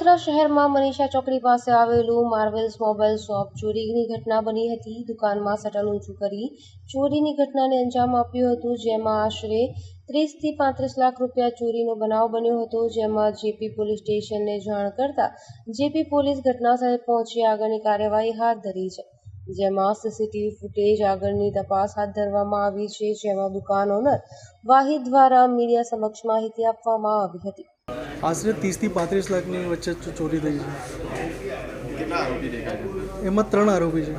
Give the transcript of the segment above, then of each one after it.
રાજપીપળા શહેરમાં મનીષા ચોકડી પાસે આવેલું માર્વેલ્સ મોબાઈલ શોપ ચોરીની ઘટના બની હતી. દુકાનમાં શટર ઊંચું કરી ચોરીની ઘટનાને અંજામ આપ્યું હતું, જેમાં આશરે ત્રીસથી પાંત્રીસ લાખ રૂપિયા ચોરીનો બનાવ બન્યો હતો, જેમાં જેપી પોલીસ સ્ટેશનને જાણ કરતા જેપી પોલીસ ઘટનાસ્થળે પહોંચી આગળની કાર્યવાહી હાથ ધરી છે. જેમાં સીસીટીવી ફૂટેજ આગળની તપાસ હાથ ધરવામાં આવી છે જેમાં દુકાન ઓનર વાહિદ દ્વારા મીડિયા સમક્ષ માહિતી આપવામાં આવી હતી. આશરે ત્રીસથી પાંત્રીસ લાખની વચ્ચે ચોરી થઈ છે. કેટલા આરોપી દેખાય છે? એમાં ત્રણ આરોપી છે.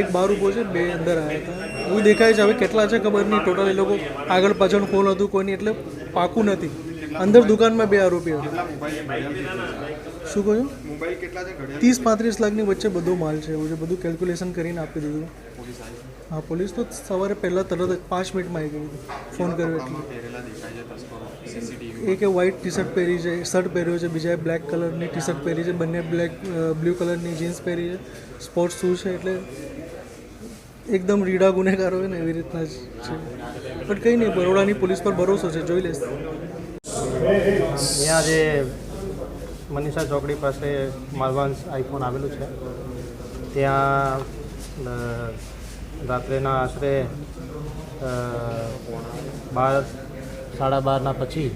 એક બાર ઊભો છે બે અંદર આવ્યા હતા. એવું દેખાય છે હવે કેટલા છે ખબર નહીં. ટોટલ એ લોકો આગળ પાછળ ફોન હતું કોઈની એટલે પાકું નથી. અંદર દુકાનમાં બે આરોપી હતા. કેટલા મોબાઈલ ઘડિયાળ છે? શું કહ્યું? મોબાઈલ કેટલા છે? ઘડિયાળ? ત્રીસ પાંત્રીસ લાખની વચ્ચે બધો માલ છે. એવું છે. બધું કેલ્ક્યુલેશન કરીને આપી દીધું હા પોલીસ તો સવારે પહેલાં તરત જ પાંચ મિનિટમાં આવી ગઈ હતી. ફોન કર્યો એટલે. એક વ્હાઇટ ટી શર્ટ પહેરી છે શર્ટ પહેર્યો છે બીજાએ બ્લેક કલરની ટી શર્ટ પહેરી છે બંને બ્લેક બ્લુ કલરની જીન્સ પહેરી છે. સ્પોર્ટ્સ શૂઝ છે એટલે એકદમ રીડા ગુનેગાર હોય ને એવી રીતના જ છે. બટ કંઈ નહીં બરોડાની પોલીસ પર ભરોસો છે. જોઈ લેશે. અહીંયા જે મનીષા ચોકડી પાસે માલવાન્સ આઈફોન આવેલું છે. ત્યાં રાત્રેના આશરે બાર, સાડા બારના પછી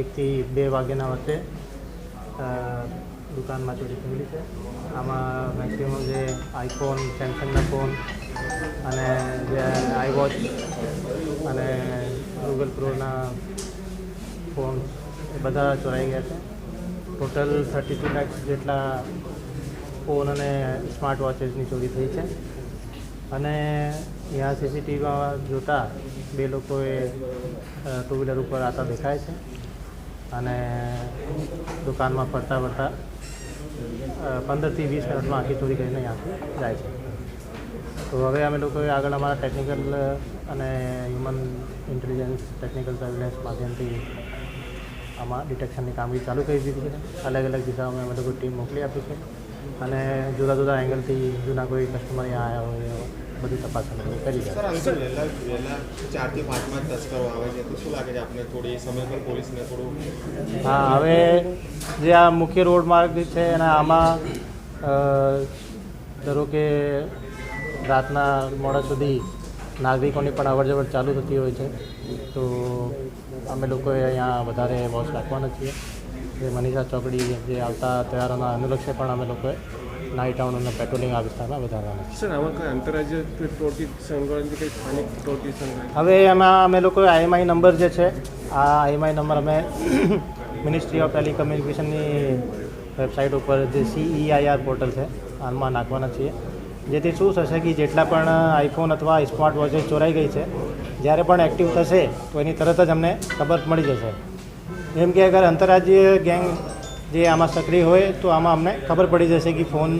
એકથી બે વાગ્યાના વચ્ચે દુકાનમાં ચોરી થયેલી છે. આમાં મેક્સિમમ જે આઈફોન, સેમસંગના ફોન અને જે આઈ વોચ અને ગૂગલ પ્રોના ફોન એ બધા ચોરાઈ ગયા છે. ટોટલ થર્ટી ટુ લેક્સ જેટલા ફોન અને સ્માર્ટ વોચેસની ચોરી થઈ છે. અને ત્યાં સીસીટીવીમાં જોતાં બે લોકોએ ટુ વ્હીલર ઉપર આવતા દેખાય છે. અને દુકાનમાં ફરતા ફરતા પંદરથી વીસ મિનિટમાં આખી ચોરી કરીને અહીંયાથી જાય છે. તો હવે અમે લોકોએ આગળ અમારા ટેકનિકલ અને હ્યુમન ઇન્ટેલિજન્સ ટેકનિકલ સર્વેલન્સ માધ્યમથી આમાં ડિટેક્શનની કામગીરી ચાલુ કરી દીધી છે. અલગ અલગ દિશાઓમાં અમે લોકો ટીમ મોકલી આપી છે. અને જુદા જુદા એંગલથી જૂના કોઈ કસ્ટમર અહીંયા આવ્યા હોય બધી તપાસ અમે કરી ચારથી પાંચમાં તસ્કરો આવે છે. તો શું લાગે છે આપણે થોડી સમય પર પોલીસને થોડું હા હવે જે આ મુખ્ય રોડ માર્ગ છે અને આમાં ધારો કે રાતના મોડા સુધી નાગરિકોની પણ અવર જવર ચાલુ થતી હોય છે. તો અમે લોકોએ અહીંયા વધારે વોચ રાખવાના છીએ. જે મનીષા ચોકડી જે આવતા તહેવારોના અનુલક્ષે પણ અમે લોકોએ નાઇટ ટાઉન અને પેટ્રોલિંગ આ વિસ્તારમાં વધારવાના છે સર આમાં કોઈ આંતરરાજ્ય ટોટી સંકળાયેલી કંઈ સ્થાનિક ટોટી સંકળાયેલી હવે એમાં અમે લોકો આઈએમઆઈ નંબર જે છે આ આઈએમઆઈ નંબર અમે મિનિસ્ટ્રી ઓફ ટેલિકમ્યુનિકેશનની વેબસાઇટ ઉપર જે સીઈઆઈઆર પોર્ટલ છે આમાં નાખવાના છીએ. જેથી શું થશે કે જેટલા પણ આઈફોન અથવા સ્માર્ટ વોચેસ ચોરાઈ ગઈ છે જ્યારે પણ એક્ટિવ થશે, તો એની તરત જ અમને ખબર મળી જશે. જેમ કે અગર આંતરરાજ્ય ગેંગ જે આમાં સક્રિય હોય, તો આમાં અમને ખબર પડી જશે કે ફોન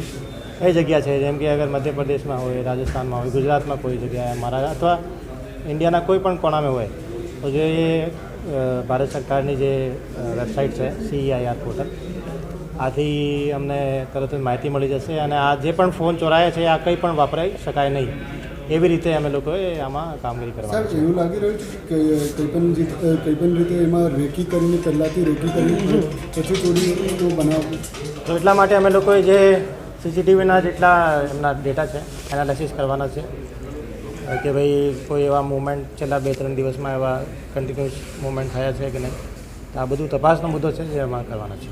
કઈ જગ્યા છે. જેમ કે અગર મધ્યપ્રદેશમાં હોય, રાજસ્થાનમાં હોય, ગુજરાતમાં કોઈ જગ્યાએ મારા અથવા ઇન્ડિયાના કોઈ પણ કોણામાં હોય, તો જે ભારત સરકારની જે વેબસાઇટ છે સીઆઈઆર પોર્ટલ આથી અમને તરત જ માહિતી મળી જશે અને આ જે પણ ફોન ચોરાયા છે, આ કંઈ પણ વાપરાઈ શકાય નહીં. એવી રીતે અમે લોકોએ આમાં કામગીરી કરવાની એવું લાગી રહ્યું છે કે કંઈ પણ કંઈ પણ રીતે એમાં રેકી કરીને પહેલાંથી રેકી કરીને પછી ચોરીનો બનાવ. તો એટલા માટે અમે લોકોએ જે સીસીટીવીના જેટલા એમના ડેટા છે એનાલિસિસ કરવાના છે કે ભાઈ કોઈ એવા મુવમેન્ટ છેલ્લા બે ત્રણ દિવસમાં એવા કન્ટિન્યુઅસ મુવમેન્ટ થયા છે કે નહીં તો આ બધું તપાસનો મુદ્દો છે જે એમાં કરવાના છે.